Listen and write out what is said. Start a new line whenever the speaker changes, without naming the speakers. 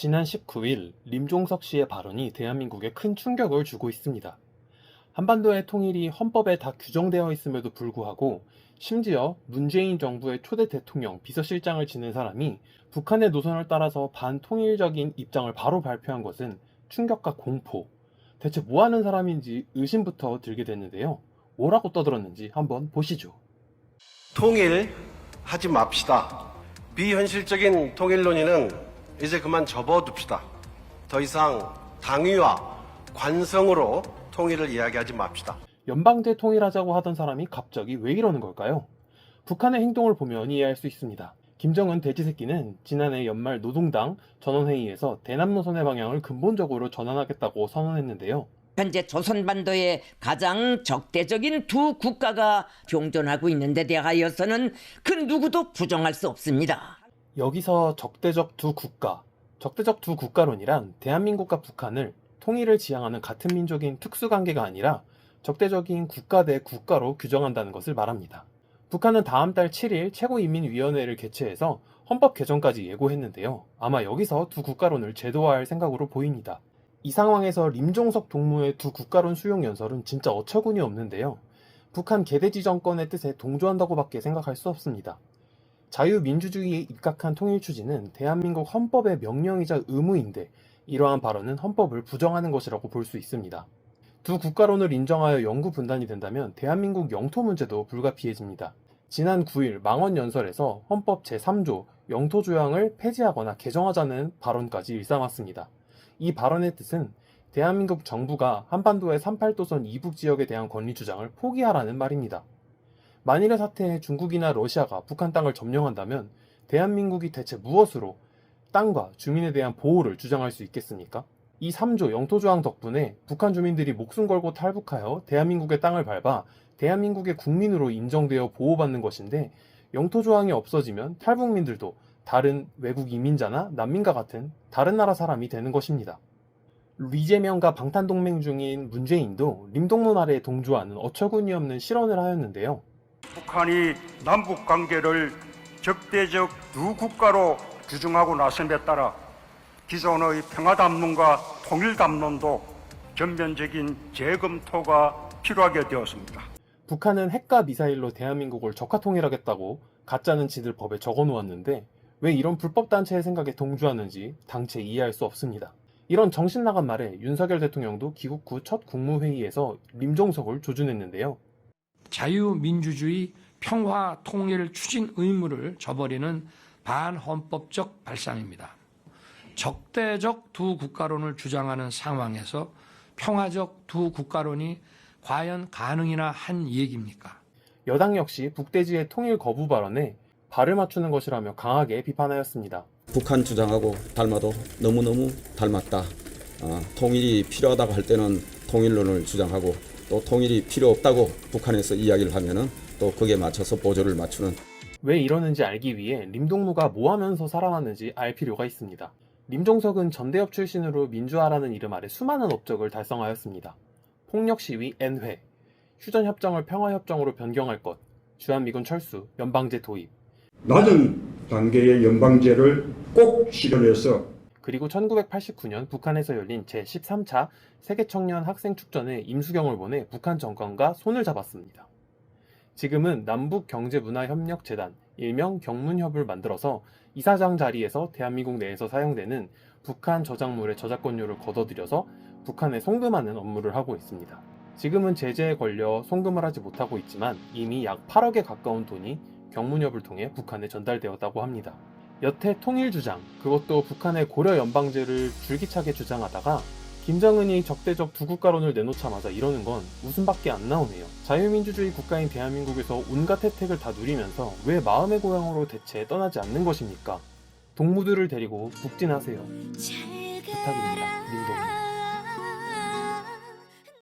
지난 19일 림종석 씨의 발언이 대한민국에 큰 충격을 주고 있습니다. 한반도의 통일이 헌법에 다 규정되어 있음에도 불구하고 심지어 문재인 정부의 초대 대통령 비서실장을 지낸 사람이 북한의 노선을 따라서 반통일적인 입장을 바로 발표한 것은 충격과 공포, 대체 뭐 하는 사람인지 의심부터 들게 됐는데요. 뭐라고 떠들었는지 한번 보시죠.
통일하지 맙시다. 비현실적인 통일 논의는 이제 그만 접어둡시다. 더 이상 당위와 관성으로 통일을 이야기하지 맙시다.
연방제 통일하자고 하던 사람이 갑자기 왜 이러는 걸까요? 북한의 행동을 보면 이해할 수 있습니다. 김정은 돼지새끼는 지난해 연말 노동당 전원회의에서 대남 노선의 방향을 근본적으로 전환하겠다고 선언했는데요.
현재 조선반도에 가장 적대적인 두 국가가 공존하고 있는 데 대하여서는 그 누구도 부정할 수 없습니다.
여기서 적대적 두 국가, 적대적 두 국가론이란 대한민국과 북한을 통일을 지향하는 같은 민족인 특수관계가 아니라 적대적인 국가 대 국가로 규정한다는 것을 말합니다. 북한은 다음 달 7일 최고인민위원회를 개최해서 헌법 개정까지 예고했는데요. 아마 여기서 두 국가론을 제도화할 생각으로 보입니다. 이 상황에서 림종석 동무의 두 국가론 수용 연설은 진짜 어처구니 없는데요. 북한 개돼지 정권의 뜻에 동조한다고밖에 생각할 수 없습니다. 자유민주주의에 입각한 통일 추진은 대한민국 헌법의 명령이자 의무인데 이러한 발언은 헌법을 부정하는 것이라고 볼 수 있습니다. 두 국가론을 인정하여 영구 분단이 된다면 대한민국 영토 문제도 불가피해집니다. 지난 9일 망원 연설에서 헌법 제3조 영토 조항을 폐지하거나 개정하자는 발언까지 일삼았습니다. 이 발언의 뜻은 대한민국 정부가 한반도의 38도선 이북 지역에 대한 권리 주장을 포기하라는 말입니다. 만일의 사태에 중국이나 러시아가 북한 땅을 점령한다면 대한민국이 대체 무엇으로 땅과 주민에 대한 보호를 주장할 수 있겠습니까? 이 3조 영토조항 덕분에 북한 주민들이 목숨 걸고 탈북하여 대한민국의 땅을 밟아 대한민국의 국민으로 인정되어 보호받는 것인데 영토조항이 없어지면 탈북민들도 다른 외국 이민자나 난민과 같은 다른 나라 사람이 되는 것입니다. 리재명과 방탄동맹 중인 문재인도 림동문 아래에 동조하는 어처구니 없는 실언을 하였는데요.
북한이 남북 관계를 적대적 두 국가로 규정하고 나섬에 따라 기존의 평화담론과 통일담론도 전면적인 재검토가 필요하게 되었습니다.
북한은 핵과 미사일로 대한민국을 적화 통일하겠다고 가짜는 지들 법에 적어 놓았는데 왜 이런 불법 단체의 생각에 동조하는지 당체 이해할 수 없습니다. 이런 정신 나간 말에 윤석열 대통령도 귀국 후 첫 국무회의에서 림종석을 조준했는데요.
자유민주주의 평화 통일 추진 의무를 저버리는 반헌법적 발상입니다. 적대적 두 국가론을 주장하는 상황에서 평화적 두 국가론이 과연 가능이나 한 얘기입니까?
여당 역시 북대지의 통일 거부 발언에 발을 맞추는 것이라며 강하게 비판하였습니다.
북한 주장하고 닮아도 너무너무 닮았다. 아, 통일이 필요하다고 할 때는 통일론을 주장하고 또 통일이 필요 없다고 북한에서 이야기를 하면은 또 거기에 맞춰서 보조를 맞추는
왜 이러는지 알기 위해 림동무가 뭐 하면서 살아났는지 알 필요가 있습니다. 림종석은 전대협 출신으로 민주화라는 이름 아래 수많은 업적을 달성하였습니다. 폭력 시위 N회, 휴전 협정을 평화 협정으로 변경할 것, 주한미군 철수, 연방제 도입,
낮은 단계의 연방제를 꼭 실현해서
그리고 1989년 북한에서 열린 제13차 세계청년 학생축전에 임수경을 보내 북한 정권과 손을 잡았습니다. 지금은 남북경제문화협력재단, 일명 경문협을 만들어서 이사장 자리에서 대한민국 내에서 사용되는 북한 저작물의 저작권료를 걷어들여서 북한에 송금하는 업무를 하고 있습니다. 지금은 제재에 걸려 송금을 하지 못하고 있지만 이미 약 8억에 가까운 돈이 경문협을 통해 북한에 전달되었다고 합니다. 여태 통일 주장, 그것도 북한의 고려 연방제를 줄기차게 주장하다가 김정은이 적대적 두 국가론을 내놓자마자 이러는 건 웃음밖에 안 나오네요. 자유민주주의 국가인 대한민국에서 온갖 혜택을 다 누리면서 왜 마음의 고향으로 대체 떠나지 않는 것입니까? 동무들을 데리고 북진하세요. 부탁입니다. 민동.